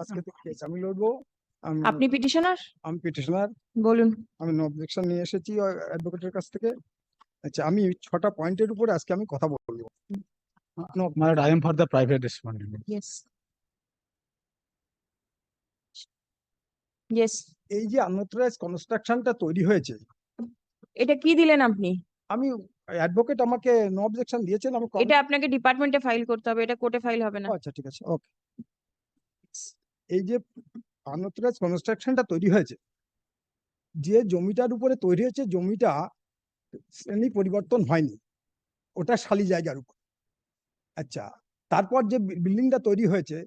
আজকে তো কেস আমি লড়বো আপনি পিটিশনার আমি পিটিশনার বলুন। আমি নো অবজেকশন নিয়ে এসেছি অ্যাডভোকেটের কাছ থেকে। আচ্ছা আমি ছটা পয়েন্টের উপরে আজকে আমি কথা বলব। My lord, I am for the private respondent. Yes yes এই যে আনঅথরাইজ কনস্ট্রাকশনটা তৈরি হয়েছে। এটা কি দিলেন আপনি? আমি অ্যাডভোকেট আমাকে নো অবজেকশন দিয়েছেন আমি এটা আপনাকে ডিপার্টমেন্টে ফাইল করতে হবে এটা কোর্টে ফাইল হবে না। আচ্ছা ঠিক আছে ওকে এই যে আনঅথরাইজ কনস্ট্রাকশনটা তৈরি হয়েছে, যে জমিটার উপরে তৈরি হয়েছে জমিটা শ্রেণি পরিবর্তন হয়নি, ওটা শালি জায়গার উপর। আচ্ছা তারপর যে বিল্ডিংটা তৈরি হয়েছে,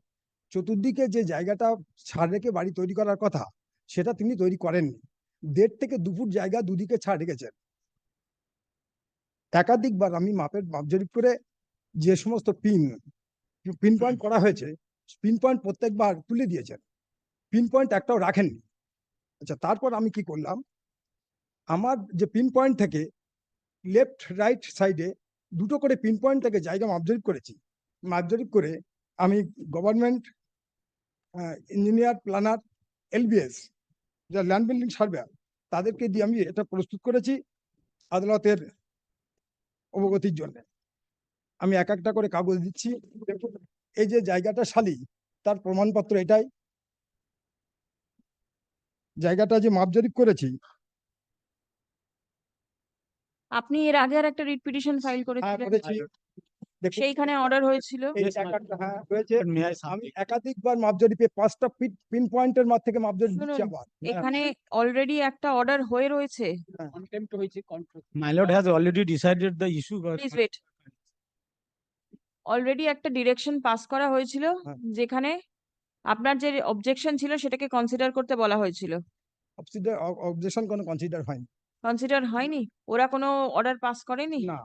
চতুর্দিকে যে জায়গাটা ছাড় রেখে বাড়ি তৈরি করার কথা, সেটা তিনি তৈরি করেননি। দেড় থেকে দু ফুট জায়গা দুদিকে ছাড় রেখেছেন। একাধিকবার আমি মাপের মাপ জরিপ করে যে সমস্ত পিন পিন পয়েন্ট করা হয়েছে পিন পয়েন্ট প্রত্যেকবার তুলে দিয়েছেন। পিন পয়েন্ট একটাও রাখেননি। আচ্ছা তারপর আমি কি করলাম? আমার যে পিন পয়েন্ট থেকে লেফট রাইট সাইডে দুটো করে পিন পয়েন্ট থেকে জায়গা মাপজরিপ করেছি। মাপজরিপ করে আমি গভর্নমেন্ট ইঞ্জিনিয়ার প্ল্যানার এলবিএস যা ল্যান্ড বিল্ডিং সার্ভেয়ার তাদেরকে দিয়ে আমি এটা প্রস্তুত করেছি আদালতের অবগতির জন্য। আমি এক একটা করে কাগজ দিচ্ছি। এই যে জায়গাটা শালি তার প্রমাণপত্র এটাই। জায়গাটা যে মাপজরিপ করেছি। আপনি এর আগে আর একটা রিট পিটিশন ফাইল হ্যাঁ করেছিলেন সেইখানে অর্ডার হয়েছিল। হ্যাঁ হয়েছে। আমি একাধিকবার মাপজরিপে পাঁচটা পিন পয়েন্টের মাঠ থেকে মাপজরিপ দিচ্ছি আবার। এখানে অলরেডি একটা অর্ডার হয়ে রয়েছে। My lord has already decided the issue. but- please wait already একটা ডিরেকশন পাস করা হয়েছিল হ্যাঁ। যেখানে আপনার যে অবজেকশন ছিল সেটাকে কনসিডার করতে বলা হয়েছিল। অবজেকশন কোনো কনসিডার হয়নি। কনসিডার হয়নি? ওরা কোনো অর্ডার পাস করেনি? না।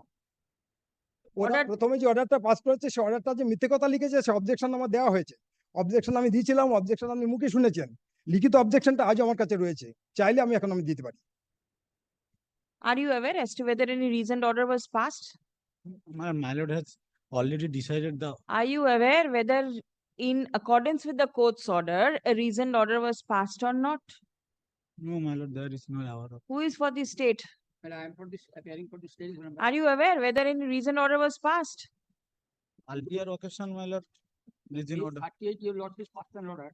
ওরা প্রথমে যে অর্ডারটা পাস করেছে সে অর্ডারটা যে মিথ্যে কথা লিখেছে সে অবজেকশন আমার দেওয়া হয়েছে। অবজেকশন আমি দিয়েছিলাম অবজেকশন আপনি মুখে শুনেছেন। লিখিত অবজেকশনটা আজও আমার কাছে রয়েছে। চাইলে আমি এখন আমি দিতে পারি। Are you aware as to whether any reasoned order was passed? My my lord has already decided the, are you aware whether in accordance with the court's order a reasoned order was passed or not no, my lord, there is no hour of. who is for the state Well, I am for this, appearing for this stage. Madam. are you aware whether any reasoned order was passed Earlier occasion, my lord, is in This order. Thirty-eight, your lordship passed an order.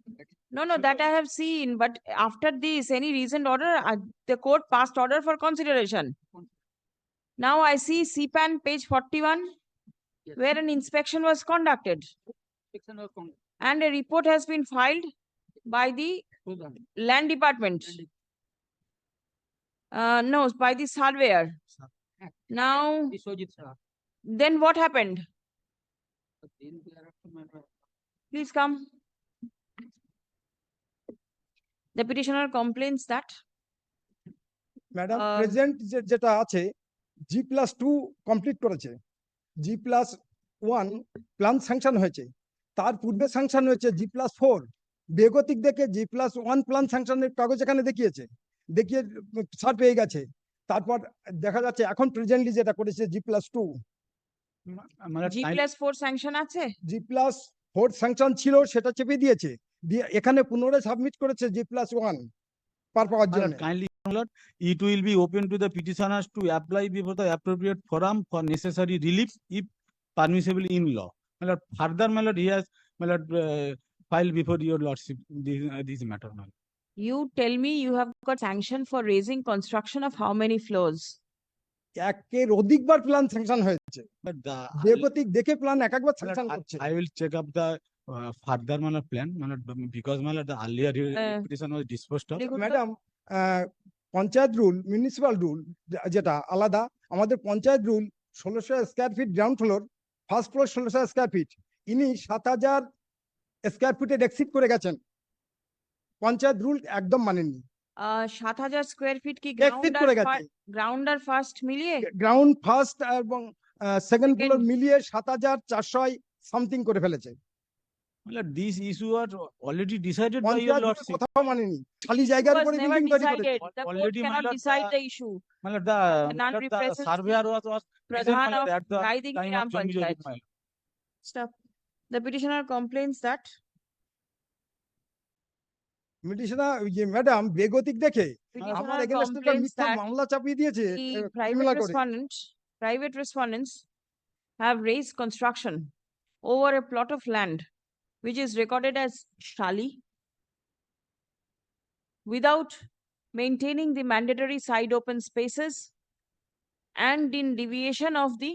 No, no, that I have seen, but after this, any reasoned order, uh, the court passed order for consideration. Now I see CPAN page forty-one, Yes. where an inspection was conducted Section was con- and a report has been filed by the hold on. land department. And Uh, no, by the surveyor. Act. Now, Biswajit Shah. then what happened? But then thereafter, my lord, Please come. The petitioner complains that madam uh, present যেটা আছে G plus to complete করেছে G plus one plan sanction হয়েছে। তার পূর্বে sanction হয়েছে জি plus four বেগতিক দেখে G plus one plan স্যাংশনের কাগজ এখানে দেখিয়েছে। দেখিয়ে ছাড় পেয়ে গেছে। তারপর দেখা যাচ্ছে এখন প্রেজেন্টলি যেটা করেছে G plus two kindly- plus four sanction আছে? জি প্লাস ফোর স্যাংশন ছিল সেটা চেপে দিয়েছে। দিয়ে এখানে পুনরায় সাবমিট করেছে জি প্লাস ওয়ান পার পাওয়ার জন্য। Lord, it will be open to the petitioners to apply before the appropriate forum for necessary relief if permissible in law. My lord, further, my lord, he has, my lord, uh, filed before your lordship, this, uh, this matter, my lord. You tell me you have got sanction for raising construction of how many floors? একের অধিকবার plan sanction হয়েছে. বেগতিক দেখে plan এক একবার sanction করছে I will check up the uh, further manner plan, my lord, b- because my lord, the earlier uh, petition was disposed of. Madam panchayat rule municipal rule যেটা আলাদা আমাদের panchayat rule ষোলোশো square feet ground floor first floor ষোলোশো square feet ইনি সাত হাজার square ফিটের exit করে গেছেন। পঞ্চায়েত রুল একদম মানেননি। সাত হাজার স্কোয়ার ফিট কি এক্সিট গ্রাউন্ড করে আর গেছে। গ্রাউন্ড আর ফার্স্ট মিলিয়ে? গ্রাউন্ড ফার্স্ট এবং সেকেন্ড ফ্লোর মিলিয়ে সাত হাজার চারশো সামথিং করে ফেলেছে। Lord, these issue are already decided by your lordship. কোথাও মানেনি খালি জায়গার উপরে বিল্ডিং তৈরি করেছে decided. The court already, cannot decide the- the issue. My the, non lord, surveyor was, was present, my Pradhan lord, of at the time of Chandigarh, Panchayat. my lord. Stop. The petitioner complains that ওই যে madam বেগতিক দেখে আমার Petitioner এগেনস্টে মিথ্যা মামলা চাপিয়ে দিয়েছে the A, private মামলা করে respondent, private respondents have raised construction over which is recorded as Shali without maintaining the mandatory side open spaces and in deviation of the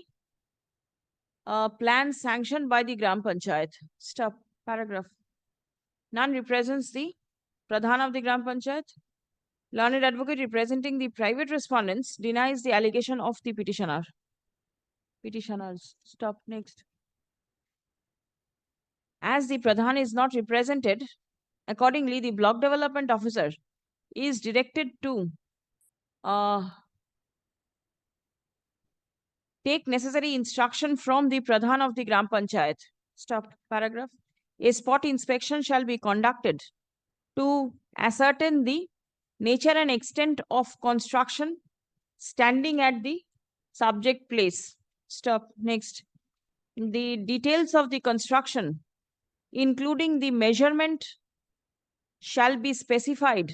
uh, plan sanctioned by the Gram Panchayat. Stop, paragraph. None represents the Pradhan of the Gram Panchayat. Learned advocate representing the private respondents denies the allegation of the petitioner. Petitioners, stop next. As the Pradhan is not represented, accordingly, the block development officer is directed to uh, take necessary instruction from the Pradhan of the Gram Panchayat. Stop, paragraph. A spot inspection shall be conducted to ascertain the nature and extent of construction standing at the subject place. Stop, next. The details of the construction, including the measurement, shall be specified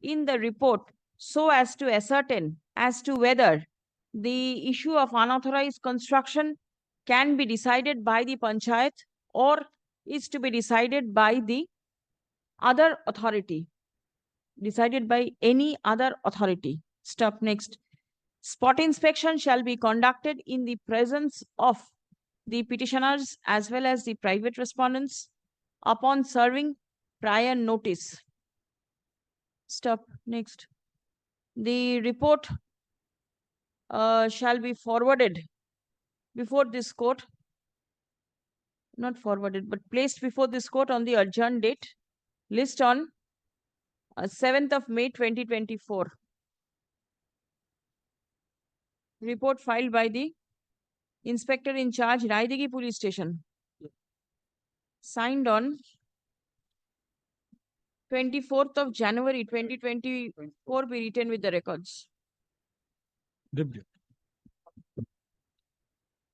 in the report so as to ascertain as to whether the issue of unauthorized construction can be decided by the panchayat or is to be decided by the other authority decided by any other authority. Stop next. Spot inspection shall be conducted in the presence of the petitioners as well as the private respondents upon serving prior notice. Stop next. The report uh, shall be forwarded before this court, not forwarded, but placed before this court on the adjourned date list on uh, 7th of May 2024. Report filed by the Inspector in charge, Raidigi Police Station. Signed on 24th of January 2024 be written with the records. Deputy.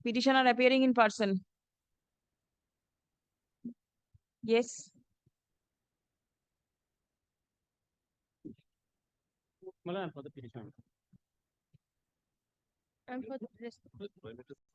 Petitioner appearing in person. Yes, Malan for the petition. and for the rest.